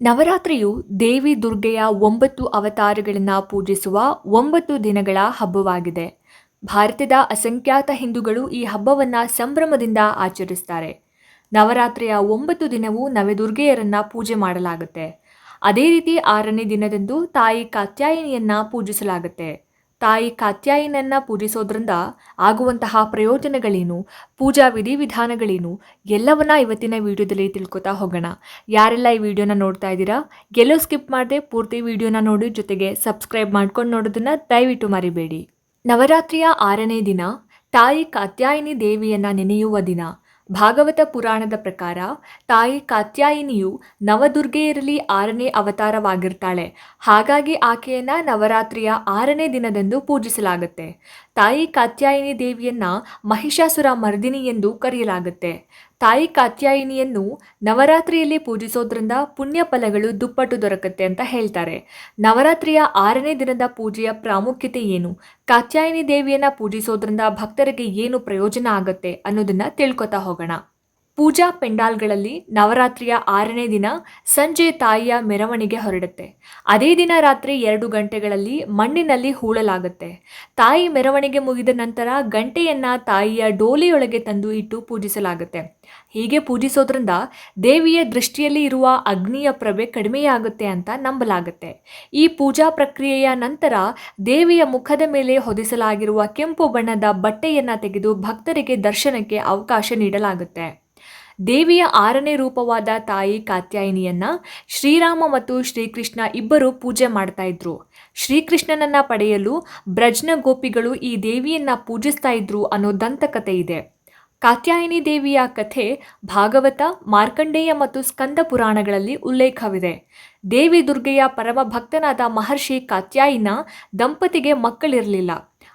ನವರಾತ್ರಿಯು ದೇವಿ ದುರ್ಗೆಯ ಒಂಬತ್ತು ಅವತಾರಗಳನ್ನು ಪೂಜಿಸುವ ಒಂಬತ್ತು ದಿನಗಳ ಹಬ್ಬವಾಗಿದೆ. ಭಾರತದ ಅಸಂಖ್ಯಾತ ಹಿಂದೂಗಳು ಈ ಹಬ್ಬವನ್ನು ಸಂಭ್ರಮದಿಂದ ಆಚರಿಸ್ತಾರೆ. ನವರಾತ್ರಿಯ ಒಂಬತ್ತು ದಿನವೂ ನವದುರ್ಗೆಯರನ್ನ ಪೂಜೆ ಮಾಡಲಾಗುತ್ತೆ. ಅದೇ ರೀತಿ ಆರನೇ ದಿನದಂದು ತಾಯಿ ಕಾತ್ಯಾಯಿನಿಯನ್ನ ಪೂಜಿಸಲಾಗುತ್ತೆ. ತಾಯಿ ಕಾತ್ಯಾಯಿನನ್ನ ಪೂಜಿಸೋದ್ರಿಂದ ಆಗುವಂತಹ ಪ್ರಯೋಜನಗಳೇನು? ಪೂಜಾ ವಿಧಿವಿಧಾನಗಳೇನು? ಎಲ್ಲವನ್ನ ಇವತ್ತಿನ ವಿಡಿಯೋದಲ್ಲಿ ತಿಳ್ಕೊತಾ ಹೋಗೋಣ. ಯಾರೆಲ್ಲ ಈ ವಿಡಿಯೋನ ನೋಡ್ತಾ ಇದ್ದೀರಾ, ಎಲ್ಲೋ ಸ್ಕಿಪ್ ಮಾಡದೆ ಪೂರ್ತಿ ವಿಡಿಯೋನ ನೋಡಿ, ಜೊತೆಗೆ ಸಬ್ಸ್ಕ್ರೈಬ್ ಮಾಡ್ಕೊಂಡು ನೋಡೋದನ್ನ ದಯವಿಟ್ಟು ಮರಿಬೇಡಿ. ನವರಾತ್ರಿಯ ಆರನೇ ದಿನ ತಾಯಿ ಕಾತ್ಯಾಯಿನಿ ದೇವಿಯನ್ನ ನೆನೆಯುವ ದಿನ. ಭಾಗವತ ಪುರಾಣದ ಪ್ರಕಾರ ತಾಯಿ ಕಾತ್ಯಾಯಿನಿಯು ನವದುರ್ಗೆಯರಲ್ಲಿ ಆರನೇ ಅವತಾರವಾಗಿರ್ತಾಳೆ. ಹಾಗಾಗಿ ಆಕೆಯನ್ನ ನವರಾತ್ರಿಯ ಆರನೇ ದಿನದಂದು ಪೂಜಿಸಲಾಗುತ್ತೆ. ತಾಯಿ ಕಾತ್ಯಾಯಿನಿ ದೇವಿಯನ್ನು ಮಹಿಷಾಸುರ ಮರ್ದಿನಿ ಎಂದು ಕರೆಯಲಾಗುತ್ತೆ. ತಾಯಿ ಕಾತ್ಯಾಯಿನಿಯನ್ನು ನವರಾತ್ರಿಯಲ್ಲಿ ಪೂಜಿಸೋದ್ರಿಂದ ಪುಣ್ಯ ಫಲಗಳು ದುಪ್ಪಟ್ಟು ದೊರಕುತ್ತೆ ಅಂತ ಹೇಳ್ತಾರೆ. ನವರಾತ್ರಿಯ ಆರನೇ ದಿನದ ಪೂಜೆಯ ಪ್ರಾಮುಖ್ಯತೆ ಏನು? ಕಾತ್ಯಾಯಿನಿ ದೇವಿಯನ್ನ ಪೂಜಿಸೋದ್ರಿಂದ ಭಕ್ತರಿಗೆ ಏನು ಪ್ರಯೋಜನ ಆಗುತ್ತೆ ಅನ್ನೋದನ್ನ ತಿಳ್ಕೊತಾ ಹೋಗೋಣ. ಪೂಜಾ ಪೆಂಡಾಲ್ಗಳಲ್ಲಿ ನವರಾತ್ರಿಯ ಆರನೇ ದಿನ ಸಂಜೆ ತಾಯಿಯ ಮೆರವಣಿಗೆ ಹೊರಡುತ್ತೆ. ಅದೇ ದಿನ ರಾತ್ರಿ ಎರಡು ಗಂಟೆಗಳಲ್ಲಿ ಮಣ್ಣಿನಲ್ಲಿ ಹೂಳಲಾಗುತ್ತೆ. ತಾಯಿ ಮೆರವಣಿಗೆ ಮುಗಿದ ನಂತರ ಗಂಟೆಯನ್ನ ತಾಯಿಯ ಡೋಲಿಯೊಳಗೆ ತಂದು ಇಟ್ಟು ಪೂಜಿಸಲಾಗುತ್ತೆ. ಹೀಗೆ ಪೂಜಿಸೋದ್ರಿಂದ ದೇವಿಯ ದೃಷ್ಟಿಯಲ್ಲಿ ಇರುವ ಅಗ್ನಿಯ ಪ್ರಭೆ ಕಡಿಮೆಯಾಗುತ್ತೆ ಅಂತ ನಂಬಲಾಗುತ್ತೆ. ಈ ಪೂಜಾ ಪ್ರಕ್ರಿಯೆಯ ನಂತರ ದೇವಿಯ ಮುಖದ ಮೇಲೆ ಹೊದಿಸಲಾಗಿರುವ ಕೆಂಪು ಬಣ್ಣದ ಬಟ್ಟೆಯನ್ನ ತೆಗೆದು ಭಕ್ತರಿಗೆ ದರ್ಶನಕ್ಕೆ ಅವಕಾಶ ನೀಡಲಾಗುತ್ತೆ. ದೇವಿಯ ಆರನೇ ರೂಪವಾದ ತಾಯಿ ಕಾತ್ಯಾಯಿನಿಯನ್ನ ಶ್ರೀರಾಮ ಮತ್ತು ಶ್ರೀಕೃಷ್ಣ ಇಬ್ಬರು ಪೂಜೆ ಮಾಡ್ತಾ ಇದ್ರು. ಶ್ರೀಕೃಷ್ಣನನ್ನ ಪಡೆಯಲು ಬ್ರಜ್ನ ಗೋಪಿಗಳು ಈ ದೇವಿಯನ್ನ ಪೂಜಿಸ್ತಾ ಇದ್ರು ಅನ್ನೋ ದಂತಕಥೆ ಇದೆ. ಕಾತ್ಯಾಯಿನಿ ದೇವಿಯ ಕಥೆ ಭಾಗವತ, ಮಾರ್ಕಂಡೇಯ ಮತ್ತು ಸ್ಕಂದ ಪುರಾಣಗಳಲ್ಲಿ ಉಲ್ಲೇಖವಿದೆ. ದೇವಿ ದುರ್ಗೆಯ ಪರಮ ಭಕ್ತನಾದ ಮಹರ್ಷಿ ಕಾತ್ಯಾಯಿನ ದಂಪತಿಗೆ ಮಕ್ಕಳಿರಲಿಲ್ಲ.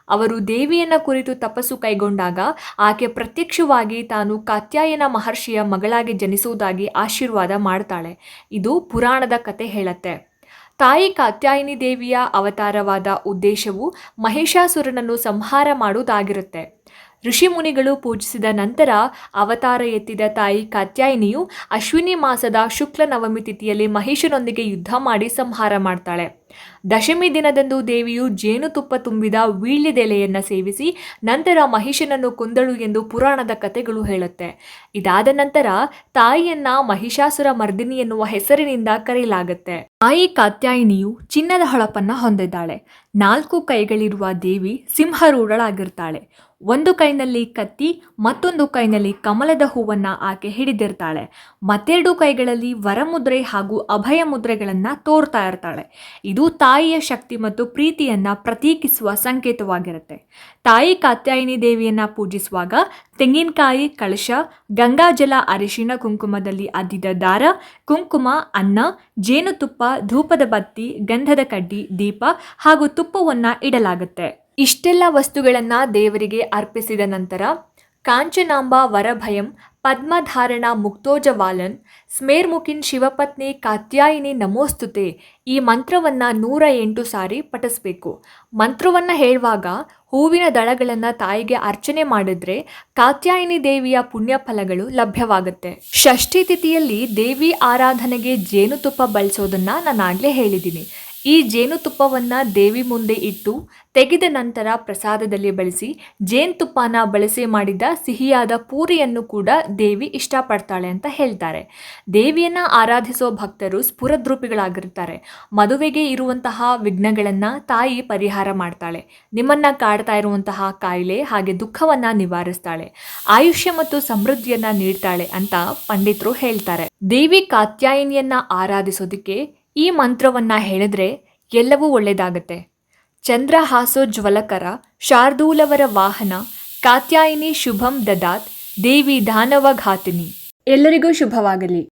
ಅವರು ದೇವಿಯನ್ನ ಕುರಿತು ತಪಸ್ಸು ಕೈಗೊಂಡಾಗ ಆಕೆ ಪ್ರತ್ಯಕ್ಷವಾಗಿ ತಾನು ಕಾತ್ಯಾಯನ ಮಹರ್ಷಿಯ ಮಗಳಾಗಿ ಜನಿಸುವುದಾಗಿ ಆಶೀರ್ವಾದ ಮಾಡ್ತಾಳೆ. ಇದು ಪುರಾಣದ ಕತೆ ಹೇಳತ್ತೆ. ತಾಯಿ ಕಾತ್ಯಾಯಿನಿ ದೇವಿಯ ಅವತಾರವಾದ ಉದ್ದೇಶವು ಮಹಿಷಾಸುರನನ್ನು ಸಂಹಾರ ಮಾಡುವುದಾಗಿರುತ್ತೆ. ಋಷಿಮುನಿಗಳು ಪೂಜಿಸಿದ ನಂತರ ಅವತಾರ ಎತ್ತಿದ ತಾಯಿ ಕಾತ್ಯಾಯಿನಿಯು ಅಶ್ವಿನಿ ಮಾಸದ ಶುಕ್ಲ ನವಮಿ ತಿಥಿಯಲ್ಲಿ ಮಹಿಷನೊಂದಿಗೆ ಯುದ್ಧ ಮಾಡಿ ಸಂಹಾರ ಮಾಡ್ತಾಳೆ. ದಶಮಿ ದಿನದಂದು ದೇವಿಯು ಜೇನುತುಪ್ಪ ತುಂಬಿದ ವೀಳ್ಯದೆಲೆಯನ್ನು ಸೇವಿಸಿ ನಂತರ ಮಹಿಷನನ್ನು ಕೊಂದಳು ಎಂದು ಪುರಾಣದ ಕಥೆಗಳು ಹೇಳುತ್ತೆ. ಇದಾದ ನಂತರ ತಾಯಿಯನ್ನ ಮಹಿಷಾಸುರ ಮರ್ದಿನಿ ಎನ್ನುವ ಹೆಸರಿನಿಂದ ಕರೆಯಲಾಗುತ್ತೆ. ತಾಯಿ ಕಾತ್ಯಾಯಿನಿಯು ಚಿನ್ನದ ಹೊಳಪನ್ನ ಹೊಂದಿದ್ದಾಳೆ. ನಾಲ್ಕು ಕೈಗಳಿರುವ ದೇವಿ ಸಿಂಹರೂಢಳಾಗಿರ್ತಾಳೆ. ಒಂದು ಕೈನಲ್ಲಿ ಕತ್ತಿ, ಮತ್ತೊಂದು ಕೈನಲ್ಲಿ ಕಮಲದ ಹೂವನ್ನ ಆಕೆ ಹಿಡಿದಿರ್ತಾಳೆ. ಮತ್ತೆರಡು ಕೈಗಳಲ್ಲಿ ವರಮುದ್ರೆ ಹಾಗೂ ಅಭಯ ಮುದ್ರೆಗಳನ್ನು ತೋರ್ತಾ ಇರ್ತಾಳೆ. ಇದು ತಾಯಿಯ ಶಕ್ತಿ ಮತ್ತು ಪ್ರೀತಿಯನ್ನು ಪ್ರತೀಕಿಸುವ ಸಂಕೇತವಾಗಿರುತ್ತೆ. ತಾಯಿ ಕಾತ್ಯಾಯಿನಿ ದೇವಿಯನ್ನು ಪೂಜಿಸುವಾಗ ತೆಂಗಿನಕಾಯಿ, ಕಳಶ ಗಂಗಾಜಲ ಅರಿಶಿಣ, ಕುಂಕುಮದಲ್ಲಿ ಅದ್ದಿದ ದಾರ, ಕುಂಕುಮ, ಅನ್ನ, ಜೇನುತುಪ್ಪ, ಧೂಪದ ಬತ್ತಿ, ಗಂಧದ ಕಡ್ಡಿ, ದೀಪ ಹಾಗೂ ತುಪ್ಪವನ್ನು ಇಡಲಾಗುತ್ತೆ. ಇಷ್ಟೆಲ್ಲ ವಸ್ತುಗಳನ್ನು ದೇವರಿಗೆ ಅರ್ಪಿಸಿದ ನಂತರ ಕಾಂಚನಾಂಬ ವರಭಯಂ ಪದ್ಮಧಾರಣ ಮುಕ್ತೋಜವಾಲನ್, ಸ್ಮೇರ್ಮುಖಿನ್ ಶಿವಪತ್ನಿ ಕಾತ್ಯಾಯಿನಿ ನಮೋಸ್ತುತೆ ಈ ಮಂತ್ರವನ್ನು ನೂರ ಎಂಟು ಸಾರಿ ಪಠಿಸ್ಬೇಕು. ಮಂತ್ರವನ್ನು ಹೇಳುವಾಗ ಹೂವಿನ ದಳಗಳನ್ನು ತಾಯಿಗೆ ಅರ್ಚನೆ ಮಾಡಿದ್ರೆ ಕಾತ್ಯಾಯಿನಿ ದೇವಿಯ ಪುಣ್ಯ ಫಲಗಳು ಲಭ್ಯವಾಗುತ್ತೆ. ಷಷ್ಠಿ ತಿಥಿಯಲ್ಲಿ ದೇವಿ ಆರಾಧನೆಗೆ ಜೇನುತುಪ್ಪ ಬಳಸೋದನ್ನು ನಾನು ಆಗಲೇ ಹೇಳಿದ್ದೀನಿ ಈ ಜೇನುತುಪ್ಪವನ್ನು ದೇವಿ ಮುಂದೆ ಇಟ್ಟು ತೆಗೆದ ನಂತರ ಪ್ರಸಾದದಲ್ಲಿ ಬಳಸಿ ಜೇನುತುಪ್ಪನ ಬಳಸಿ ಮಾಡಿದ ಸಿಹಿಯಾದ ಪೂರಿಯನ್ನು ಕೂಡ ದೇವಿ ಇಷ್ಟಪಡ್ತಾಳೆ ಅಂತ ಹೇಳ್ತಾರೆ. ದೇವಿಯನ್ನ ಆರಾಧಿಸೋ ಭಕ್ತರು ಸ್ಫುರದ್ರೂಪಿಗಳಾಗಿರ್ತಾರೆ. ಮದುವೆಗೆ ಇರುವಂತಹ ವಿಘ್ನಗಳನ್ನು ತಾಯಿ ಪರಿಹಾರ ಮಾಡ್ತಾಳೆ. ನಿಮ್ಮನ್ನ ಕಾಡ್ತಾ ಇರುವಂತಹ ಕಾಯಿಲೆ ಹಾಗೆ ದುಃಖವನ್ನ ನಿವಾರಿಸ್ತಾಳೆ. ಆಯುಷ್ಯ ಮತ್ತು ಸಮೃದ್ಧಿಯನ್ನ ನೀಡ್ತಾಳೆ ಅಂತ ಪಂಡಿತರು ಹೇಳ್ತಾರೆ. ದೇವಿ ಕಾತ್ಯಾಯಿನಿಯನ್ನ ಆರಾಧಿಸೋದಕ್ಕೆ ಈ ಮಂತ್ರವನ್ನ ಹೇಳಿದ್ರೆ ಎಲ್ಲವೂ ಒಳ್ಳೆಯದಾಗತ್ತೆ ಚಂದ್ರಹಾಸೋ ಜ್ವಲಕರ ಶಾರ್ದೂಲವರ ವಾಹನ ಕಾತ್ಯಾಯಿನಿ ಶುಭಂ ದದಾತ್ ದೇವಿ ದಾನವ ಘಾತಿನಿ. ಎಲ್ಲರಿಗೂ ಶುಭವಾಗಲಿ.